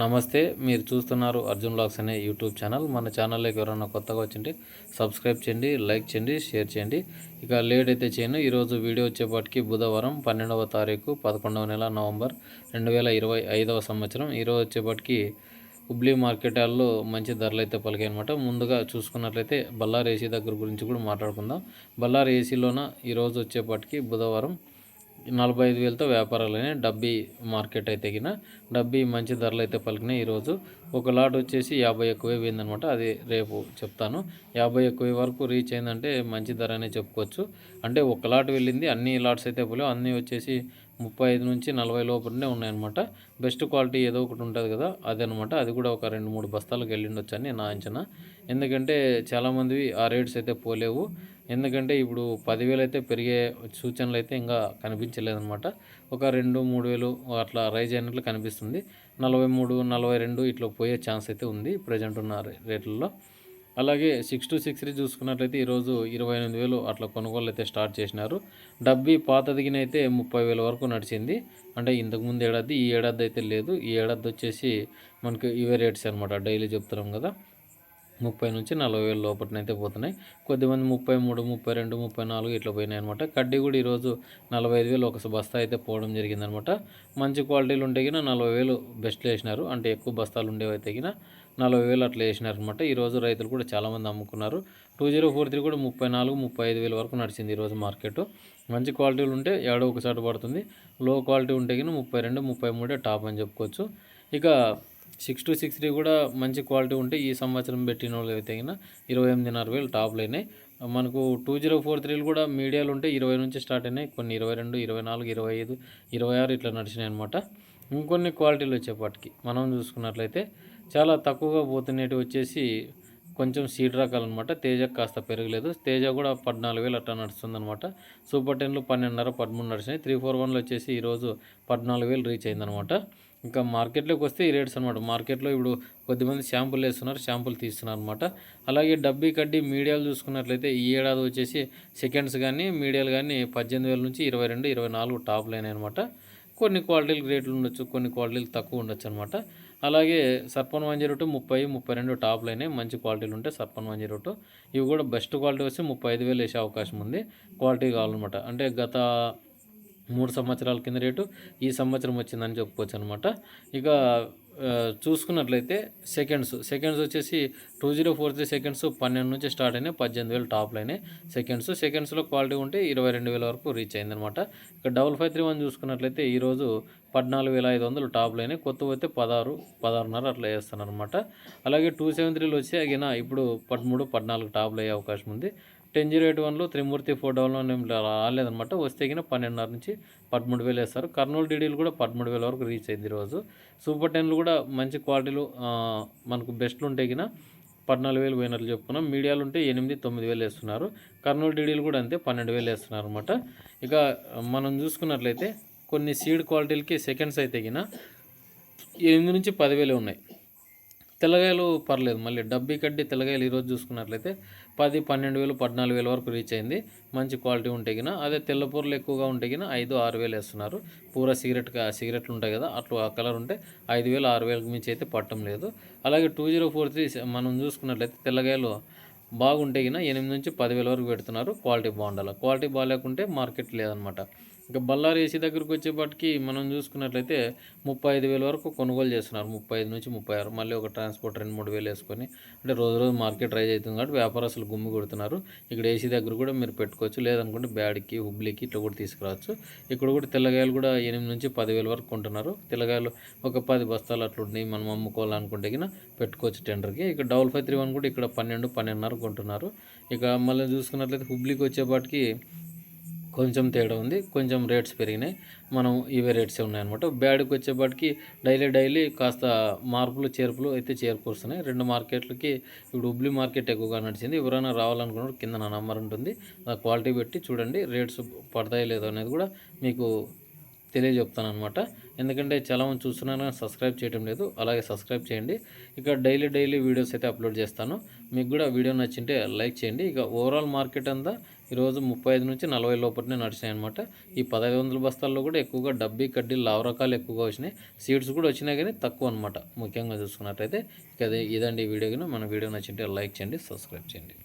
నమస్తే మీరు చూస్తున్నారు అర్జున్ లాక్స్ అనే యూట్యూబ్ ఛానల్. మన ఛానల్లోకి ఎవరైనా కొత్తగా వచ్చింటే సబ్స్క్రైబ్ చేయండి లైక్ చేయండి షేర్ చేయండి. ఇక లేట్ అయితే చేయను. ఈరోజు వీడియో వచ్చేపాటికి బుధవారం పన్నెండవ తారీఖు పదకొండవ నెల నవంబర్ రెండు వేల ఇరవై ఐదవ సంవత్సరం. ఈరోజు వచ్చేపాటికి హుబ్లీ మార్కెటాల్లో మంచి ధరలు అయితే పలికాయి అనమాట ముందుగా చూసుకున్నట్లయితే బల్లార్ ఏసీ దగ్గర గురించి కూడా మాట్లాడుకుందాం. బల్లార్ ఏసీలోన ఈరోజు వచ్చేపాటికి బుధవారం నలభై ఐదు వేలతో వ్యాపారాలని డబ్బీ మార్కెట్ అయితే గిన డబ్బీ మంచి ధరలు అయితే పలికినాయి ఈరోజు. ఒక లాట్ వచ్చేసి యాభై ఎక్కువ పోయిందనమాట అది రేపు చెప్తాను. యాభై ఎక్కువ వరకు రీచ్ అయిందంటే మంచి ధర అనే చెప్పుకోవచ్చు. అంటే ఒక లాట్ వెళ్ళింది అన్ని లాట్స్ అయితే పోలేవు. అన్నీ వచ్చేసి ముప్పై ఐదు నుంచి నలభై లోపలనే ఉన్నాయన్నమాట. బెస్ట్ క్వాలిటీ ఏదో ఒకటి ఉంటుంది కదా అదనమాట అది కూడా ఒక రెండు మూడు బస్తాలకు వెళ్ళిండొచ్చని నా అంచనా. ఎందుకంటే చాలామందివి ఆ రేట్స్ అయితే పోలేవు. ఎందుకంటే ఇప్పుడు పదివేలు అయితే పెరిగే సూచనలు అయితే ఇంకా కనిపించలేదన్నమాట. ఒక రెండు మూడు వేలు అట్లా రైజ్ అయినట్లు కనిపిస్తుంది. నలభై మూడు నలభై రెండు ఇట్లా పోయే ఛాన్స్ అయితే ఉంది ప్రజెంట్ ఉన్న రేట్లలో. అలాగే సిక్స్ టు సిక్స్ త్రీ చూసుకున్నట్లయితే ఈరోజు ఇరవై ఎనిమిది వేలు అట్లా కొనుగోలు అయితే స్టార్ట్ చేసినారు. డబ్బీ అయితే ముప్పై వేల వరకు నడిచింది. అంటే ఇంతకుముందు ఏడాది ఈ ఏడాది అయితే లేదు. ఈ ఏడాది వచ్చేసి మనకి ఇవే రేట్స్ అనమాట డైలీ చెప్తున్నాం కదా. ముప్పై నుంచి నలభై వేల లోపలనైతే పోతున్నాయి. కొద్దిమంది ముప్పై మూడు ముప్పై రెండు ముప్పై నాలుగు ఇట్లా పోయినాయి అనమాట కడ్డీ కూడా ఈరోజు నలభై ఐదు వేలు ఒక బస్తా అయితే పోవడం జరిగిందనమాట మంచి క్వాలిటీలు ఉంటే గిన నలభై వేలు బెస్ట్ వేసినారు అంటే ఎక్కువ బస్తాలు ఉండేవి అయితే నలభై వేలు అట్లా వేసినారు అనమాట ఈరోజు రైతులు కూడా చాలామంది అమ్ముకున్నారు. టూ జీరో ఫోర్ త్రీ కూడా ముప్పై నాలుగు ముప్పై ఐదు వేల వరకు నడిచింది ఈరోజు మార్కెట్. మంచి క్వాలిటీలు ఉంటే ఏడో ఒకసారి పడుతుంది. లో క్వాలిటీ ఉంటే గిన ముప్పై రెండు ముప్పై మూడే టాప్ అని చెప్పుకోవచ్చు. ఇక సిక్స్ టు సిక్స్ త్రీ కూడా మంచి క్వాలిటీ ఉంటే ఈ సంవత్సరం పెట్టిన వాళ్ళు అయితే కింద ఇరవై ఎనిమిదిన్నర వేలు టాప్లు అయినాయి. మనకు టూ జీరో ఫోర్ త్రీలు కూడా మీడియాలు ఉంటే ఇరవై నుంచి స్టార్ట్ అయినాయి. కొన్ని ఇరవై రెండు ఇరవై నాలుగు ఇరవై ఐదు ఇరవై ఆరు ఇట్లా నడిచినాయి అనమాట ఇంకొన్ని క్వాలిటీలు వచ్చేపాటికి మనం చూసుకున్నట్లయితే చాలా తక్కువగా పోతున్నవి వచ్చేసి కొంచెం సీడ్ రకాలు అనమాట తేజ కాస్త పెరగలేదు. తేజ కూడా పద్నాలుగు వేలు అట్లా నడుస్తుంది అనమాట సూపర్ టెన్లు పన్నెండున్నర పదమూడు నడిచినాయి త్రీ ఫోర్ వన్లో వచ్చేసి ఈరోజు పద్నాలుగు వేలు రీచ్ అయిందనమాట ఇంకా మార్కెట్లోకి వస్తే ఈ రేట్స్ అనమాట మార్కెట్లో ఇప్పుడు కొద్దిమంది షాంపులు వేస్తున్నారు షాంపులు తీస్తున్నారు అనమాట అలాగే డబ్బీ కడ్డీ మీడియాలు చూసుకున్నట్లయితే ఈ ఏడాది వచ్చేసి సెకండ్స్ కానీ మీడియాలు కానీ పద్దెనిమిది వేల నుంచి ఇరవై రెండు ఇరవై నాలుగు టాప్ లైన్ అనమాట కొన్ని క్వాలిటీలు రేట్లు ఉండొచ్చు కొన్ని క్వాలిటీలు తక్కువ ఉండొచ్చు అనమాట అలాగే సర్పన్ వన్ జీరో టూ ముప్పై ముప్పై రెండు టాప్ అయినాయి మంచి క్వాలిటీలు ఉంటాయి సర్పన్ వన్ జీరో టూ ఇవి కూడా బెస్ట్ క్వాలిటీ వచ్చి ముప్పై ఐదు వేలు వేసే అవకాశం ఉంది. క్వాలిటీ కావాలన్నమాట. అంటే గత మూడు సంవత్సరాల కింద రేటు ఈ సంవత్సరం వచ్చిందని చెప్పుకోవచ్చు అనమాట ఇక చూసుకున్నట్లయితే సెకండ్స్ సెకండ్స్ వచ్చేసి two zero four three seconds పన్నెండు నుంచి స్టార్ట్ అయినాయి పద్దెనిమిది వేలు టాప్లు అయినాయి సెకండ్స్. సెకండ్స్లో క్వాలిటీ ఉంటే ఇరవై రెండు వేల వరకు రీచ్ అయిందనమాట ఇక డబల్ ఫైవ్ త్రీ వన్ చూసుకున్నట్లయితే ఈరోజు పద్నాలుగు వేల ఐదు వందలు టాప్లు అయినాయి కొత్త పోతే పదహారు పదహారున్నర అట్లా వేస్తానమాట అలాగే టూ సెవెన్ త్రీలు వచ్చి అగిన ఇప్పుడు పదమూడు పద్నాలుగు టాప్లు అయ్యే అవకాశం ఉంది. టెన్ జీరో ఎయిట్ వన్లో త్రిమూర్తి ఫోర్ డబల్ వన్ రాలేదనమాట వస్తే కింద పన్నెండున్నర నుంచి పదమూడు వేలు వేస్తారు. కర్నూలు డీడీలు కూడా పదమూడు వేల వరకు రీచ్ అయింది ఈరోజు. సూపర్ టెన్లు కూడా మంచి క్వాలిటీలు మనకు బెస్ట్లు ఉంటే కింద పద్నాలుగు వేలు పోయినట్లు చెప్పుకున్నాం. మీడియాలు ఉంటే ఎనిమిది తొమ్మిది వేలు వేస్తున్నారు. కర్నూలు డీడీలు కూడా అంతే పన్నెండు వేలు వేస్తున్నారు అనమాట ఇక మనం చూసుకున్నట్లయితే కొన్ని సీడ్ క్వాలిటీలకి సెకండ్స్ అయితే కింద ఎనిమిది నుంచి పదివేలు ఉన్నాయి. తెల్లగాయలు పర్లేదు మళ్ళీ డబ్బీ కడ్డి తెల్లగాయలు ఈరోజు చూసుకున్నట్లయితే పది పన్నెండు వేలు పద్నాలుగు వేల వరకు రీచ్ అయింది. మంచి క్వాలిటీ ఉంటే గిన అదే తెల్లపూరలు ఎక్కువగా ఉంటే గిన ఐదు ఆరు వేలు వేస్తున్నారు. పూర సిగరెట్ సిగరెట్లు ఉంటాయి కదా అట్లా ఆ కలర్ ఉంటే ఐదు వేలు ఆరు వేలకు మించి అయితే పట్టడం లేదు. అలాగే టూ జీరో ఫోర్ త్రీ మనం చూసుకున్నట్లయితే తెల్లగాయలు బాగుంటే గిన ఎనిమిది నుంచి పదివేల వరకు పెడుతున్నారు క్వాలిటీ బాగుండాలి క్వాలిటీ బాగాలేకుంటే మార్కెట్ లేదనమాట ఇంకా బళ్ళారి ఏసీ దగ్గరకు వచ్చేపటికి మనం చూసుకున్నట్లయితే ముప్పై ఐదు వేల వరకు కొనుగోలు చేస్తున్నారు. ముప్పై ఐదు నుంచి ముప్పై ఆరు. మళ్ళీ ఒక ట్రాన్స్పోర్ట్ రెండు మూడు వేలు వేసుకొని అంటే రోజు రోజు మార్కెట్ రైజ్ అవుతుంది కాబట్టి వ్యాపారస్తులు గుమ్మి కొడుతున్నారు. ఇక్కడ ఏసీ దగ్గర కూడా మీరు పెట్టుకోవచ్చు. లేదనుకుంటే బ్యాడ్కి హుబ్లీకి ఇట్లా కూడా తీసుకురావచ్చు. ఇక్కడ కూడా తెల్లగాయలు కూడా ఎనిమిది నుంచి పదివేల వరకు కొంటున్నారు. తెల్లగాయలు ఒక పది బస్తాలు అట్లుంటాయి మనం అమ్ముకోవాలనుకుంటే కన్నా పెట్టుకోవచ్చు టెండర్కి. ఇక డబుల్ ఫైవ్ త్రీ వన్ కూడా ఇక్కడ పన్నెండు పన్నెండున్నర కొంటున్నారు. ఇక మళ్ళీ చూసుకున్నట్లయితే హుబ్లీకి వచ్చేపాటికి కొంచెం తేడా ఉంది కొంచెం రేట్స్ పెరిగినాయి. మనం ఇవే రేట్సే ఉన్నాయన్నమాట. బ్యాడ్కి వచ్చేపాటికి డైలీ డైలీ కాస్త మార్పులు చేర్పులు అయితే చేరుకొస్తున్నాయి రెండు మార్కెట్లకి ఇప్పుడు హుబ్లీ మార్కెట్ ఎక్కువగా నడిచింది. ఎవరైనా రావాలనుకున్నప్పుడు కింద నా నెంబర్ ఉంటుంది. ఆ క్వాలిటీ పెట్టి చూడండి రేట్స్ పడతాయి లేదో అనేది కూడా మీకు తెలియజెప్తాను అనమాట ఎందుకంటే చాలామంది చూస్తున్నారు సబ్స్క్రైబ్ చేయడం లేదు. అలాగే సబ్స్క్రైబ్ చేయండి. ఇక డైలీ డైలీ వీడియోస్ అయితే అప్లోడ్ చేస్తాను. మీకు కూడా వీడియో నచ్చింటే లైక్ చేయండి. ఇక ఓవరాల్ మార్కెట్ అంతా ఈరోజు ముప్పై ఐదు నుంచి నలభై లోపలనే నడిచినాయి అనమాట ఈ పదహైదు వందల బస్తాల్లో కూడా ఎక్కువగా డబ్బీ కడ్డీ లావ రకాలు ఎక్కువగా వచ్చినాయి. సీడ్స్ కూడా వచ్చినాయి కానీ తక్కువ అనమాట ముఖ్యంగా చూసుకున్నట్టయితే. ఇక అదే ఇదండి ఈ వీడియో. కానీ మన వీడియో నచ్చింటే లైక్ చేయండి సబ్స్క్రైబ్ చేయండి.